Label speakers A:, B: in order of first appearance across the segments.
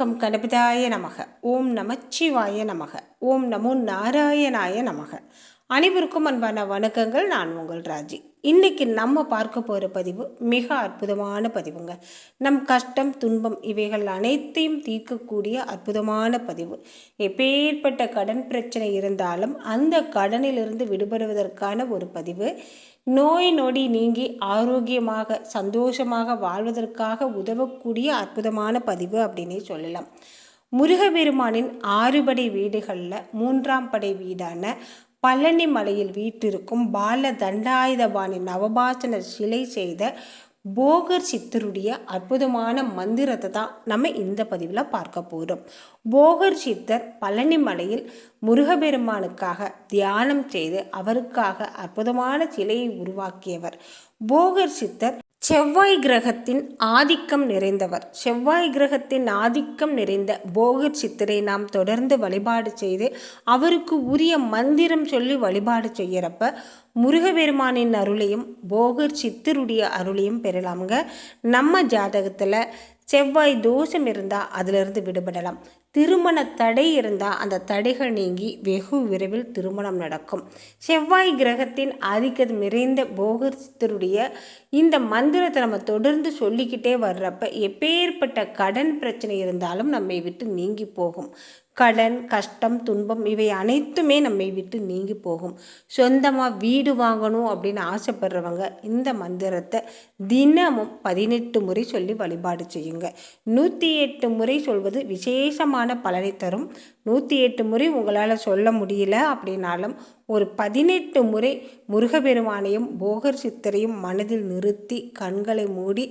A: Come கணபதாய நமக. ஓம் நமச்சிவாய நமக. ஓம் நமோ நாராயணாய நமக. அனைவருக்கும் அன்பான வணக்கங்கள். நான் உங்கள் ராஜி. இன்னைக்கு நம்ம பார்க்க போகிற பதிவு மிக அற்புதமான பதிவுங்க. நம் கஷ்டம் துன்பம் இவைகள் அனைத்தையும் தீர்க்கக்கூடிய அற்புதமான பதிவு. எப்பேற்பட்ட கடன் பிரச்சனை இருந்தாலும் அந்த கடனிலிருந்து விடுபடுவதற்கான ஒரு பதிவு. நோய் நொடி நீங்கி ஆரோக்கியமாக சந்தோஷமாக வாழ்வதற்காக உதவக்கூடிய அற்புதமான பதிவு அப்படின்னே சொல்லலாம். முருகபெருமானின் ஆறுபடை வீடுகளில் மூன்றாம் படை வீடான பழனி மலையில் வீட்டிருக்கும் பால தண்டாயுதபாணி நவபாசன சிலை செய்த போகர் சித்தருடைய அற்புதமான மந்திரத்தை தான் நம்ம இந்த பதிவில் பார்க்க போகிறோம் போகர் சித்தர் பழனி மலையில் முருகபெருமானுக்காக தியானம் செய்து அவருக்காக அற்புதமான சிலையை உருவாக்கியவர். போகர் சித்தர் செவ்வாய் கிரகத்தின் ஆதிக்கம் நிறைந்தவர். செவ்வாய் கிரகத்தின் ஆதிக்கம் நிறைந்த போகர் சித்தரை நாம் தொடர்ந்து வழிபாடு செய்து அவருக்கு உரிய மந்திரம் சொல்லி வழிபாடு செய்கிறப்ப முருகபெருமானின் அருளையும் போகர் சித்தருடைய அருளையும் பெறலாமுங்க. நம்ம ஜாதகத்தில் செவ்வாய் தோஷம் இருந்தால் அதிலிருந்து விடுபடலாம். திருமண தடை இருந்தால் அந்த தடைகள் நீங்கி வெகு விரைவில் திருமணம் நடக்கும். செவ்வாய் கிரகத்தின் ஆதிக்கம் நிறைந்த போகர்த்தருடைய இந்த மந்திரத்தை நம்ம தொடர்ந்து சொல்லிக்கிட்டே வர்றப்ப எப்பேற்பட்ட கடன் பிரச்சனை இருந்தாலும் நம்மை விட்டு நீங்கி போகும். கடன் கஷ்டம் துன்பம் இவை அனைத்துமே நம்மை விட்டு நீங்கி போகும். சொந்தமாக வீடு வாங்கணும் அப்படின்னு ஆசைப்படுறவங்க இந்த மந்திரத்தை தினமும் பதினெட்டு முறை சொல்லி வழிபாடு செய்யுங்க. நூற்றி எட்டு முறை சொல்வது விசேஷமான பலனை தரும். நூற்றி எட்டு முறை உங்களால் சொல்ல முடியல அப்படின்னாலும் ஒரு பதினெட்டு முறை முருகபெருமானையும் போகர் சித்தரையும் மனதில் நிறுத்தி கண்களை மூடி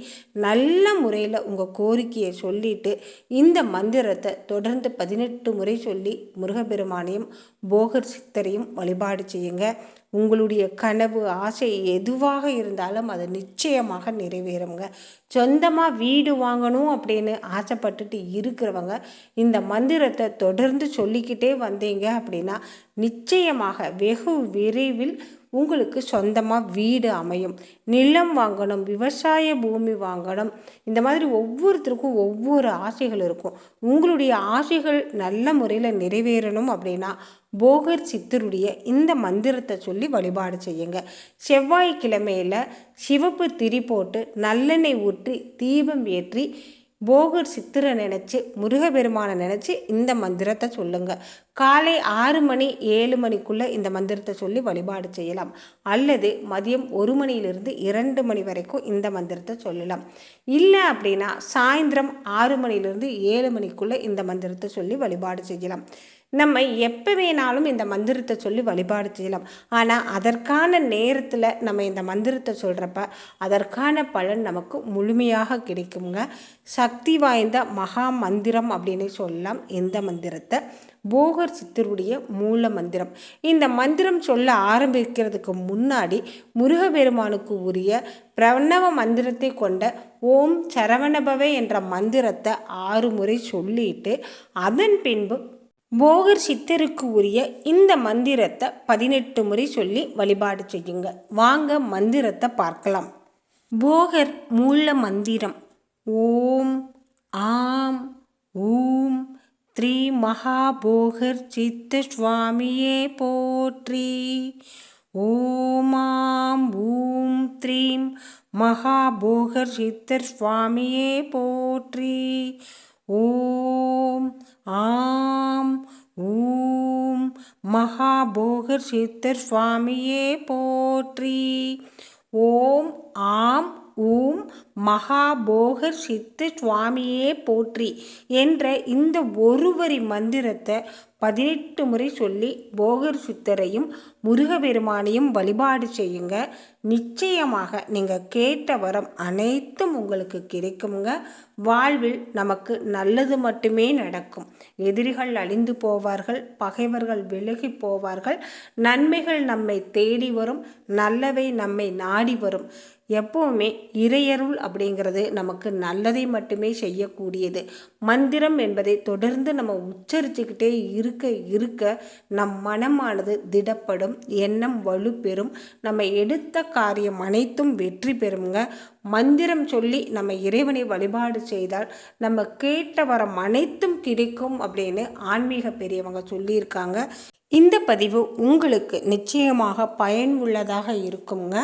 A: நல்ல முறையில் உங்கள் கோரிக்கையை சொல்லிட்டு இந்த மந்திரத்தை தொடர்ந்து பதினெட்டு முறை சொல்லி முருகபெருமானையும் போகர் சித்தரையும் வழிபாடு செய்யுங்க. உங்களுடைய கனவு ஆசை எதுவாக இருந்தாலும் அது நிச்சயமாக நிறைவேறுங்க. சொந்தமாக வீடு வாங்கணும் அப்படின்னு ஆசைப்பட்டுட்டு இருக்கிறவங்க இந்த மந்திரத்தை தொடர்ந்து சொல்லிக்கிட்டே வந்தீங்க அப்படின்னா நிச்சயமாக வெகு விரைவில் உங்களுக்கு சொந்தமாக வீடு அமையும். நிலம் வாங்கணும் விவசாய பூமி வாங்கணும். இந்த மாதிரி ஒவ்வொருத்தருக்கும் ஒவ்வொரு ஆசைகள் இருக்கும். உங்களுடைய ஆசைகள் நல்ல முறையில் நிறைவேறணும் அப்படின்னா போகர் சித்தருடைய இந்த மந்திரத்தை சொல்லி வழிபாடு செய்யுங்க. செவ்வாய்க்கிழமையில் சிவப்பு திரி போட்டு நல்லெண்ணெய் ஊற்றி தீபம் ஏற்றி போகர் சித்திரை நினச்சி முருகபெருமானை நினச்சி இந்த மந்திரத்தை சொல்லுங்கள் காலை ஆறு மணி ஏழு மணிக்குள்ளே இந்த மந்திரத்தை சொல்லி வழிபாடு செய்யலாம். அல்லது மதியம் ஒரு மணியிலிருந்து இரண்டு மணி வரைக்கும் இந்த மந்திரத்தை சொல்லலாம். இல்லை அப்படின்னா சாயந்தரம் ஆறு மணிலிருந்து ஏழு மணிக்குள்ளே இந்த மந்திரத்தை சொல்லி வழிபாடு செய்யலாம். நம்ம எப்போ வேணாலும் இந்த மந்திரத்தை சொல்லி வழிபாடு செய்யலாம். ஆனால் அதற்கான நேரத்தில் நம்ம இந்த மந்திரத்தை சொல்கிறப்ப அதற்கான பலன் நமக்கு முழுமையாக கிடைக்குங்க. சக்தி வாய்ந்த மகா மந்திரம் அப்படின்னு சொல்லலாம் இந்த மந்திரத்தை. போகர் சித்தருடைய மூல மந்திரம். இந்த மந்திரம் சொல்ல ஆரம்பிக்கிறதுக்கு முன்னாடி முருகபெருமானுக்கு உரிய பிரணவ மந்திரத்தை கொண்ட ஓம் சரவணபவே என்ற மந்திரத்தை ஆறு முறை சொல்லிட்டு அதன் பின்பு போகர் சித்தருக்கு உரிய இந்த மந்திரத்தை பதினெட்டு முறை சொல்லி வழிபாடு செய்யுங்க. வாங்க மந்திரத்தை பார்க்கலாம். போகர் மூல மந்திரம். ஓம் ஆம் ஊம் த்ரீ மகாபோகர் சித்த சுவாமியே போற்றி. ஓமாம் ஊம் த்ரீம் மகாபோகர் சித்தர் சுவாமியே போற்றி. ஓம் ஆம் மகாபோகர் சித்தர் சுவாமியே போற்றி. ஓம் ஆம் ஊம் மகாபோகர் சித்த சுவாமியே போற்றி என்ற இந்த ஒருவரி மந்திரத்தை பதினெட்டு முறை சொல்லி போகர் சித்தரையும் முருகபெருமானையும் வழிபாடு செய்யுங்க. நிச்சயமாக நீங்கள் கேட்ட வரம் அனைத்தும் உங்களுக்கு கிடைக்குங்க வாழ்வில் நமக்கு நல்லது மட்டுமே நடக்கும். எதிரிகள் அழிந்து போவார்கள் பகைவர்கள் விலகி போவார்கள். நன்மைகள் நம்மை தேடி வரும் நல்லவை நம்மை நாடி வரும். எப்போவுமே இறையருள் அப்படிங்கிறது நமக்கு நல்லதை மட்டுமே செய்யக்கூடியது. மந்திரம் என்பதை தொடர்ந்து நம்ம உச்சரிச்சுக்கிட்டே இரு இருக்க இருக்க நம் மனமானது திடப்படும். எண்ணம் வலுப்பெறும். நம்ம எடுத்த காரியம் அனைத்தும் வெற்றி பெறுங்க மந்திரம் சொல்லி நம்ம இறைவனை வழிபாடு செய்தால் நம்ம கேட்ட வரம் அனைத்தும் கிடைக்கும் அப்படின்னு ஆன்மீக பெரியவங்க சொல்லியிருக்காங்க. இந்த பதிவு உங்களுக்கு நிச்சயமாக பயனுள்ளதாக இருக்குங்க.